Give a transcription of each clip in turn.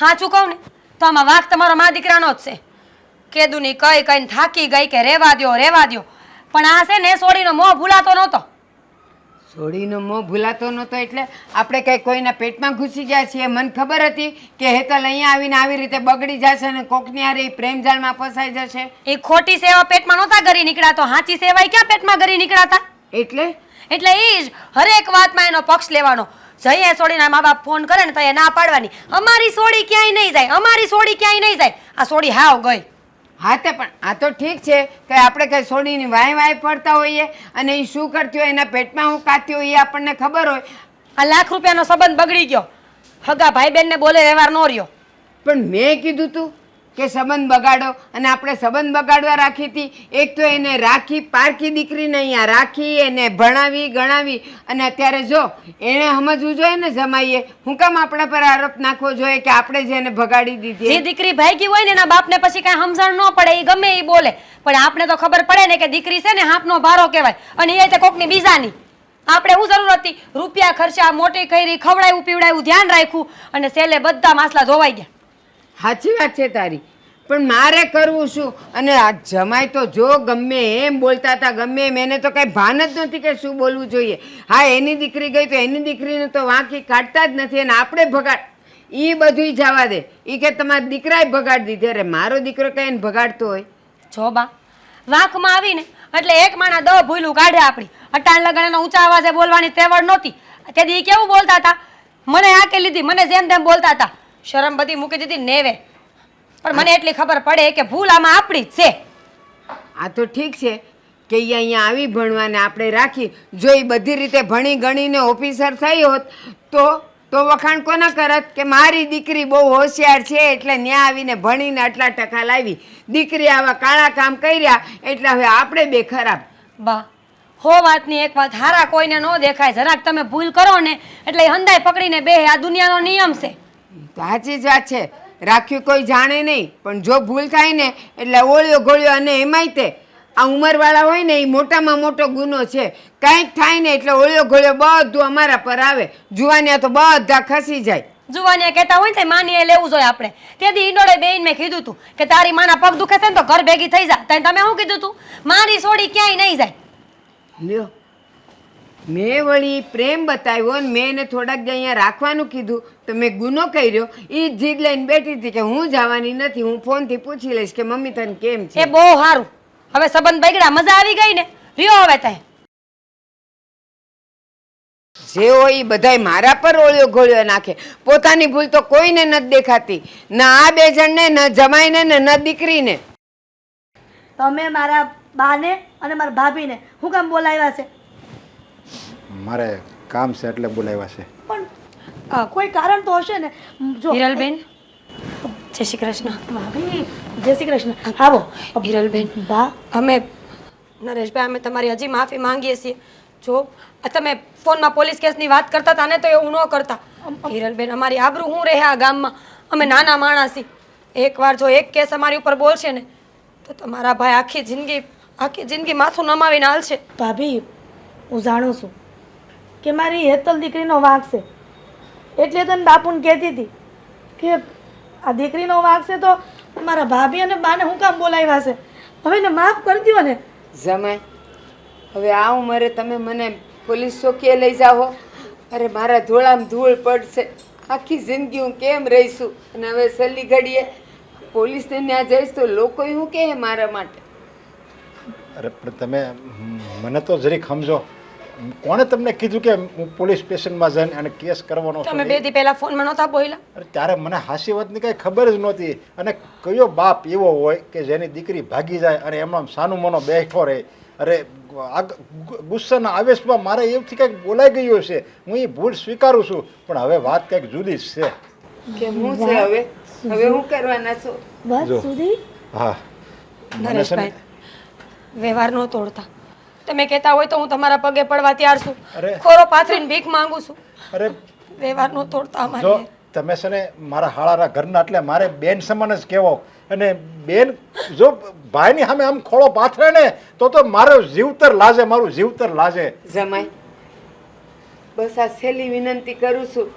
સાચું કહું ને? તો આમાં વાંક તમારો મા દીકરાનો જ છે. કેદુની કઈ કઈને થાકી ગઈ કે રેવા દ્યો રેવા દ્યો. પણ આ છે ને સોડીનો મોહ ભૂલાતો નહોતો. સોડીનો મોં ભૂલાતો નહોતો એટલે આપણે કંઈ કોઈના પેટમાં ઘૂસી ગયા છીએ. મને ખબર હતી કે હેતલ અહીંયા આવીને આવી રીતે બગડી જશે અને કોકની ઈ પ્રેમજાળમાં ફસાઈ જશે. એ ખોટી સેવા પેટમાં નહોતા કરી નીકળ્યા તો સાચી સેવાય ક્યાં પેટમાં કરી નીકળાતા? એટલે? એટલે એ જ હરેક વાતમાં એનો પક્ષ લેવાનો. જઈએ સોડીના મા બાપ ફોન કરે ને તો એ ના પાડવાની. અમારી સોડી ક્યાંય નહીં જાય અમારી સોડી ક્યાંય નહીં જાય. આ સોડી હાવ ગઈ. હા તે પણ આ તો ઠીક છે કે આપણે કંઈ સોડીની વાય વાય પડતા હોઈએ અને એ શું કરતી હોય એના પેટમાં હું કાતી હોય એ આપણને ખબર હોય. આ લાખ રૂપિયાનો સંબંધ બગડી ગયો. હગા ભાઈ બેનને બોલે વ્યવહાર નો રહ્યો. પણ મેં કીધું તું કે સંબંધ બગાડો. અને આપણે સંબંધ બગાડવા રાખી હતી. એક તો એને રાખી પારકી દીકરીને અહીંયા રાખી એને ભણાવી ગણાવી. અને અત્યારે જો એને સમજવું જોઈએ ને જમાઈએ. હું કામ આપણા પર આરોપ નાખવો જોઈએ કે આપણે જ એને ભગાડી જે દીધી દીકરી ભાગી હોય ને એના બાપને પછી કાંઈ સમજણ ન પડે એ ગમે એ બોલે. પણ આપણે તો ખબર પડે ને કે દીકરી છે ને હાંપનો ભારો કહેવાય. અને એ તે કોકની બીજાની. આપણે શું જરૂર હતી? રૂપિયા ખર્ચા મોટી કરી ખવડાવ્યું પીવડાવ્યું ધ્યાન રાખ્યું. અને સેલે બધા માસલા ધોવાઈ ગયા. સાચી વાત છે તારી. પણ મારે કરવું શું? અને આ જમાય તો જો ગમે એમ બોલતા હતા, ગમે એમ, એને તો કંઈ ભાન જ નથી કે શું બોલવું જોઈએ. હા, એની દીકરી ગઈ તો એની દીકરીને તો વાંકી કાઢતા જ નથી અને આપણે ભગાડ એ બધું જવા દે. એ કે તમારા દીકરાએ ભગાડી દીધી. અરે, મારો દીકરો કઈ એને ભગાડતો હોય? જો બા વાંકમાં આવીને, એટલે એક માણા દ ભૂલું કાઢે આપણી. અટાણ લગણનો ઊંચા અવાજે બોલવાની તેવડ નહોતી. તેથી કેવું બોલતા હતા? મને આકે લીધી, મને જેમ તેમ બોલતા હતા. શરમ બધી મૂકી દીધી નેવે. પણ મને એટલી ખબર પડે કે ભૂલ આમાં આપણી જ છે. આ તો ઠીક છે કે એ અહીંયા આવી ભણવાને આપણે રાખી જો એ બધી રીતે ભણી ગણીને ઓફિસર થઈ હોત તો તો વખાણ કોના કરત કે મારી દીકરી બહુ હોશિયાર છે એટલે ત્યાં આવીને ભણીને આટલા ટકા લાવી. દીકરી આવા કાળા કામ કર્યા એટલે હવે આપણે બે ખરાબ. બા હો વાતની એક વાત હારા કોઈને ન દેખાય જરાક તમે ભૂલ કરો ને એટલે હંદાય પકડીને બે આ દુનિયાનો નિયમ છે. સાચી જ વાત છે. રાખ્યું કોઈ જાણે નહીં પણ જો ભૂલ થાય ને એટલે ઓળ્યો ગોળ્યો અને એમાંય તે. આ ઉંમરવાળા હોય ને એ મોટામાં મોટો ગુનો છે. કાંઈક થાય ને એટલે ઓળ્યો ગોળ્યો બધું અમારા પર આવે. જુવાનિયા તો બધા ખસી જાય. જુવાનિયા કહેતા હોય ને માની લેવું જોઈએ આપણે. તેથી ઈંડોળે બેન મેં કીધું તું કે તારી માના પગ દુખે છે ને તો ઘર ભેગી થઈ જા. તને તમે શું કીધું તું? મારી સોડી ક્યાંય નહીં જાય. લ્યો. મેં વળી પ્રેમ બતાવ્યો ને મેં એને થોડાક જ અહીંયા રાખવાનું કીધું. તો મેં ગુનો કર્યો. એ જ જીદ લઈને બેઠી હતી કે હું જવાની નથી હું ફોનથી પૂછી લઈશ કે મમ્મી તને કેમ એ છે બહુ સારું. હવે સંબંધ બગડ્યા મજા આવી ગઈ ને? રહ્યો હવે તે જે હોય એ બધાય મારા પર ઓળ્યો ગોળ્યો નાખે. પોતાની ભૂલ તો કોઈને નથી દેખાતી. ના આ બે જણને ન જમાઈને ને ન દીકરીને. તમે મારા બાને અને મારા ભાભીને હું કામ બોલાવ્યા છે? મારે કામ છે એટલે બોલાવ્યા છે. પણ અ, કોઈ કારણ તો હશે ને? જો હિરલબેન? જય શ્રી કૃષ્ણ. ભાભી જય શ્રી કૃષ્ણ. આવો. હિરલબેન. બા. અમે નરેશભાઈ અમે તમારી હજી માફી માંગીએ છીએ. જો આ તમે ફોનમાં પોલીસ કેસની વાત કરતા હતા ને તો એવું ન કરતા. હિરલબેન અમારી આબરૂ હું રહે આ ગામમાં? અમે નાના માણસી. એકવાર જો એક કેસ અમારી ઉપર બોલશે ને તો તમારા ભાઈ આખી જિંદગી આખી જિંદગી માથું નમાવીને હાલશે. ભાભી હું જાણું છું. કે મારી હેતલ દીકરીનો વાંક છે. એટલે તને બાપુને કહેતી હતી કે આ દીકરીનો વાંક છે તો મારા ભાભી અને બાને હું કામ બોલાવ્યા છે? હવે એને માફ કરી દો ને. જમાય હવે આ ઉંમરે તમે મને પોલીસ ચોકીએ લઈ જાઓ. અરે મારા ધોળામાં ધૂળ પડશે. આખી જિંદગી હું કેમ રહીશું? અને હવે છેલ્લી ઘડીએ પોલીસને ત્યાં જઈશ તો લોકો શું કહે મારા માટે? અરે પણ તમે મને તો જરીક સમજો. કોણે તમને કીધું કે હું પોલીસ સ્ટેશનમાં જઈને અને કેસ કરવાનો તમે બે દી પહેલા ફોનમાં નહોતા બોલ્યા? અરે ત્યારે મને હાસી વાતની કાંઈ ખબર જ નહોતી. અને કયો બાપ એવો હોય કે જેની દીકરી ભાગી જાય અને એમનો આમ સાનું મનો બેઠો રહે? અરે આ ગુસ્સાના આવેશમાં મારે એવથી કંઈક બોલાઈ ગયું છે હું એ ભૂલ સ્વીકારું છું. પણ હવે વાત કંઈક જુદી જ છે. કે હું છે હવે? હવે હું કરવાના છું? બસ સુધી હા. નરેશભાઈ વ્યવહાર ન તોડતા. તમે કહેતા હોય તો હું તમારા પગે પડવા તૈયાર છું. અરે. ખોરો પાથરીને ભીખ માંગુ છું. અરે. વ્યવહાર ન તોડતા જો અમારી તમે છે ને મારા હાળાના ઘરના એટલે મારે બેન સમાન જ કહેવો. અને બેન જો ભાઈની સામે આમ ખોળો પાથરે ને તો તો મારો જીવતર લાજે મારું જીવતર લાજે. જમાય બસ આ છેલ્લી વિનંતી કરું છું.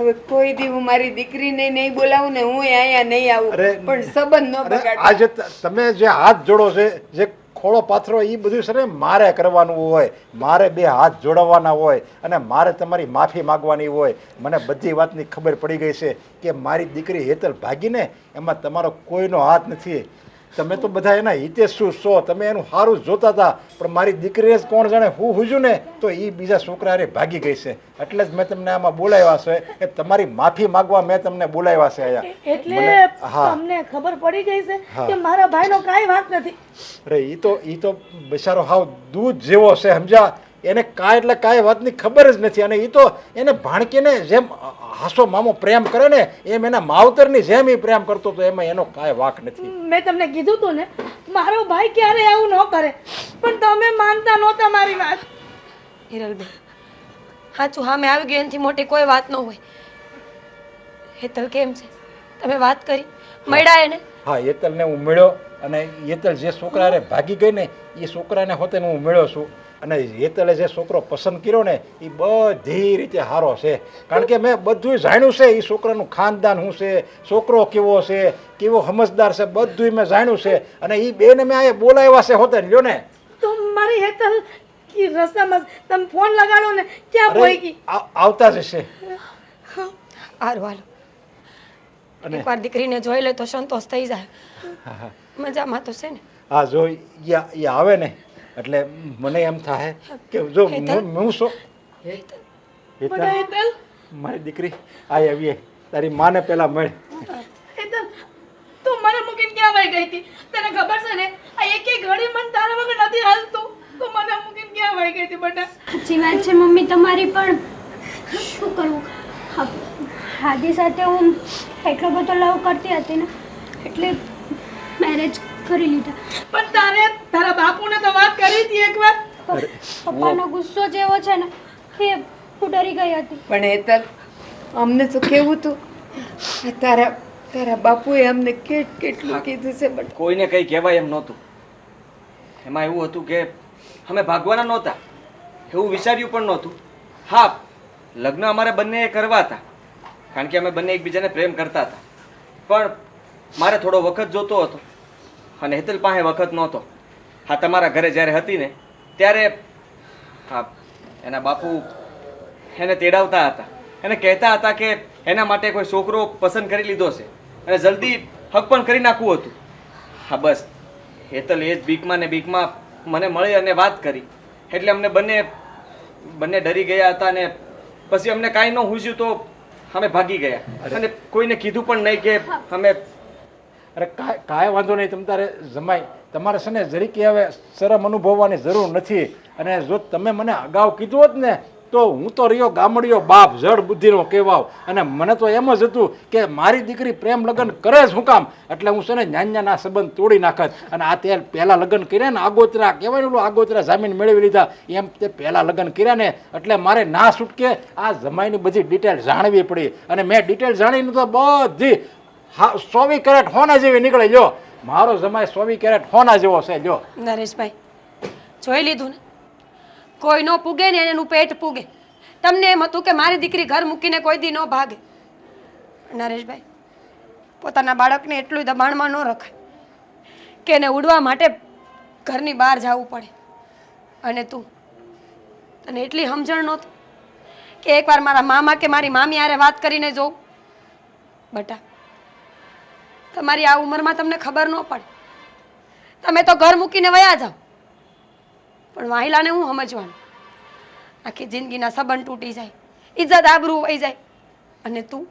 હવે કોઈ દી હું મારી દીકરીને નહીં બોલાવું ને હું અહીંયા નહીં આવું. અરે, પણ સંબંધ ન અરે બગાડ. આજે ત- તમે જે હાથ જોડો છે જે ખોળો પાથરો એ બધું છે ને મારે કરવાનું હોય, મારે બે હાથ જોડવાના હોય અને મારે તમારી માફી માગવાની હોય. મને બધી વાતની ખબર પડી ગઈ છે કે મારી દીકરી હેતલ ભાગીને એમાં તમારો કોઈનો હાથ નથી. તમે તો બધા એના હિતે શું છો. તમે એનું સારું જોતા હતા. પણ મારી દીકરીને જ કોણ જાણે હું હુજું ને? તો એ બીજા છોકરા હારે ભાગી ગઈ છે. એટલે જ મેં તમને આમાં બોલાવ્યા છે કે તમારી માફી માગવા મેં તમને બોલાવ્યા છે અહીંયા. એટલે હા. તમને ખબર પડી ગઈ છે કે મારા ભાઈનો કાંઈ વાત નથી. અરે એ તો એ તો બિચારો હાવ દૂધ જેવો છે સમજ્યા? એને કાંઈ એટલે કાંઈ વાતની ખબર જ નથી. અને એ તો એને ભાણકીને જેમ હાસો મામો પ્રેમ કરે ને એમ એના માવતરની જેમ એ પ્રેમ કરતો તો એમાં એનો કાંઈ વાક નથી. મેં તમને કીધું તું ને મારો ભાઈ ક્યારે આવું ન કરે. પણ તમે માનતા નહોતા મારી વાત. હિરલબેન સાચું હા મેં આવી ગયું એનાથી મોટી કોઈ વાત ન હોય. હેતલ કેમ છે? તમે વાત કરી. મળ્યા એને? હા હેતલને હું મળ્યો અને હેતલ જે છોકરાને ભાગી ગઈ ને એ છોકરાને હોતે હું મળ્યો છું. અને હેતલે જે છોકરો પસંદ કર્યો ને એ બધી રીતે સારો છે. કારણ કે મેં બધું જાણ્યું છે એ છોકરાનું ખાનદાન શું છે છોકરો કેવો છે કેવો સમજદાર છે બધું મેં જાણ્યું છે. અને એ બેને મેં અહીંયા બોલાવ્યા છે હોતે લ્યો ને. તો મારી હેતલ કી રસ્તામાં તમે ફોન લગાડો ને ક્યાં ગઈ આવતા જ હશે હારું હાલો અને એકવાર દીકરીને જોઈ લે તો સંતોષ થઈ જાય. મજામાં તો છે ને? હા જો ઈ આ- આવે ને. એટલે મને એમ થાય કે જો હું શું? મારી દીકરી આ આવીએ. તારી માને પેલા મળ. તું મને મૂકીને ક્યાં વહી ગઈ હતી? તને ખબર છે ને આ એક એક ઘડી મને તારા વગર નથી હાલતું. તું મને મૂકીને ક્યાં વહી ગઈ હતી બેટા? સાચી વાત છે મમ્મી તમારી પણ શું કરવું? હાદી સાથે હું એટલો બધો લવ કરતી હતી ને એટલે મેરેજ કરી લીધા. પણ તારે તારા બાપુને તો વાત કરી હતી એકવાર. પપ્પાનો ગુસ્સો જેવો છે ને કે હું ડરી ગઈ હતી. પણ હેતલ અમને તો કેવું હતું? તારા તારા બાપુએ અમને કેટ કેટલું કીધું છે બટ કોઈને કંઈ કહેવાય એમ નહોતું. એમાં એવું હતું કે અમે ભાગવાના નહોતા. એવું વિચાર્યું પણ નહોતું. હા લગ્ન અમારે બંને કરવા હતા. કારણ કે અમે બંને એકબીજાને પ્રેમ કરતા હતા. પણ મારે થોડો વખત જોતો હતો. અને હેતલ પાસે વખત નહોતો. હા તમારા ઘરે જ્યારે હતી ને ત્યારે હા એના બાપુ એને તેડાવતા હતા. એને કહેતા હતા કે એના માટે કોઈ છોકરો પસંદ કરી લીધો છે અને જલ્દી હક પણ કરી નાખવું હતું. હા બસ. હેતલ એ જ બીકમાં ને બીકમાં મને મળી અને વાત કરી. એટલે અમને બંને બંને ડરી ગયા હતા અને પછી અમને કાંઈ ન હુજ્યું તો અમે ભાગી ગયા. અને કોઈને કીધું પણ નહીં કે અમે અરે કાંઈ વાંધો નહીં, તમ તારે જમાય તમારે છે ને જરીકે હવે શરમ અનુભવવાની જરૂર નથી. અને જો તમે મને અગાઉ કીધું હોત ને, તો હું તો રહ્યો ગામડીયો બાપ, જડ બુદ્ધિનો કહેવાવ. અને મને તો એમ જ હતું કે મારી દીકરી પ્રેમ લગ્ન કરે જ હું કામ. એટલે હું છે ને નાના સંબંધ તોડી નાખત. અને આ તે પહેલાં લગ્ન કર્યા ને, આગોતરા, કહેવાય ને આગોતરા જામીન મેળવી લીધા. એમ તે પહેલાં લગ્ન કર્યા ને, એટલે મારે ના છૂટકે આ જમાઈની બધી ડિટેલ જાણવી પડી. અને મેં ડિટેલ જાણીને તો બધી હા, સોવી કેરેટ હોના જેવી નીકળે જો મારો જમાય સોવી કેરેટ હોના જેવો છે જો નરેશભાઈ, જોઈ લીધું ને? કોઈ નો પૂગે ને એનું પેટ પૂગે. તમને એમ હતું કે મારી દીકરી ઘર મૂકીને કોઈ દી ન ભાગે. નરેશભાઈ, પોતાના બાળકને એટલું દબાણમાં ન રખાય કે એને ઉડવા માટે ઘરની બહાર જવું પડે. અને તું, તને એટલી સમજણ નહોતી કે એકવાર મારા મામા કે મારી મામી હારે વાત કરીને જોઉં. બટા તમારી આ ઉંમરમાં તમને ખબર ન પડે. તમે તો ઘર મૂકીને વયા જાઓ. પણ વાહિલાને હું સમજવાનું? આખી જિંદગીના સંબંધ તૂટી જાય ઇજ્જત આબરૂ વહી જાય. અને તું?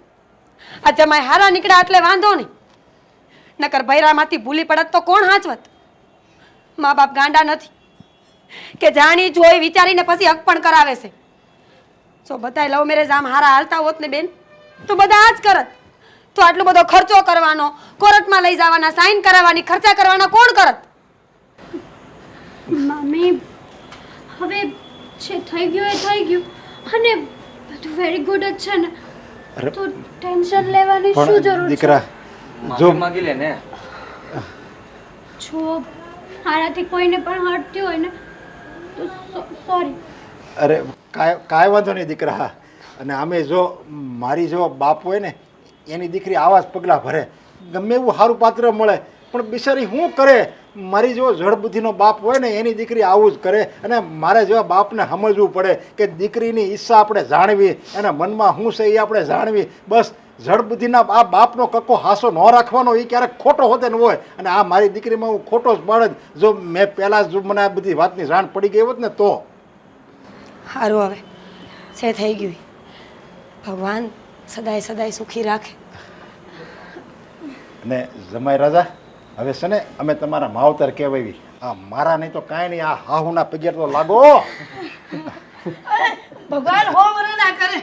આ જમાય હારા નીકળ્યા એટલે વાંધો નહીં. નકર ભૈરામાંથી ભૂલી પડત તો કોણ હાચવત? મા બાપ ગાંડા નથી. કે જાણી જોઈ વિચારીને પછી હક પણ કરાવે છે. જો બધાય લવ મેરેજ આમ હારા હાલતા હોત ને બેન, તો બધા આ જ કરત. તો આટલો બધો ખર્ચો કરવાનો કોર્ટમાં લઈ જવાના સાઈન કરાવવાની ખર્ચા કરવાના કોણ કરત? મમ્મી હવે છે થઈ ગયું એ થઈ ગયું. અને બધું વેરી ગુડ જ છે ને. તો ટેન્શન લેવાની શું જરૂર છે દીકરા જો માંગી લે ને. જો મારાથી કોઈને પણ હર્ટ થયું હોય ને તો સોરી અરે કાય કાય વાંધો નહીં દીકરા. અને આમે જો મારી જો બાપ હોય ને એની દીકરી આવા જ પગલાં ભરે. ગમે એવું સારું પાત્ર મળે, પણ બિચારી શું કરે? મારી જેવો જળબુદ્ધિનો બાપ હોય ને, એની દીકરી આવું જ કરે અને મારે જેવા બાપને સમજવું પડે કે દીકરીની ઈચ્છા આપણે જાણવી એના મનમાં શું છે એ આપણે જાણવી. બસ જળબુદ્ધિના આ બાપનો કક્કો હાસો ન રાખવાનો, એ ક્યારેક ખોટો હોતે ન હોય. અને આ મારી દીકરીમાં હું ખોટો જ બાળક, જો મેં પહેલાં જો મને આ બધી વાતની જાણ પડી ગઈ હોત ને તો. સારું હવે, છે થઈ ગયું. ભગવાન સદાય સદાય સુખી રાખે. અને જમાઈ રાજા, હવે છે ને અમે તમારા માવતર કહેવાય આ મારા નહીં તો કાંઈ નહીં, આ હાહુના પગેર તો લાગો. ભગવાન હો વરે ના કરે.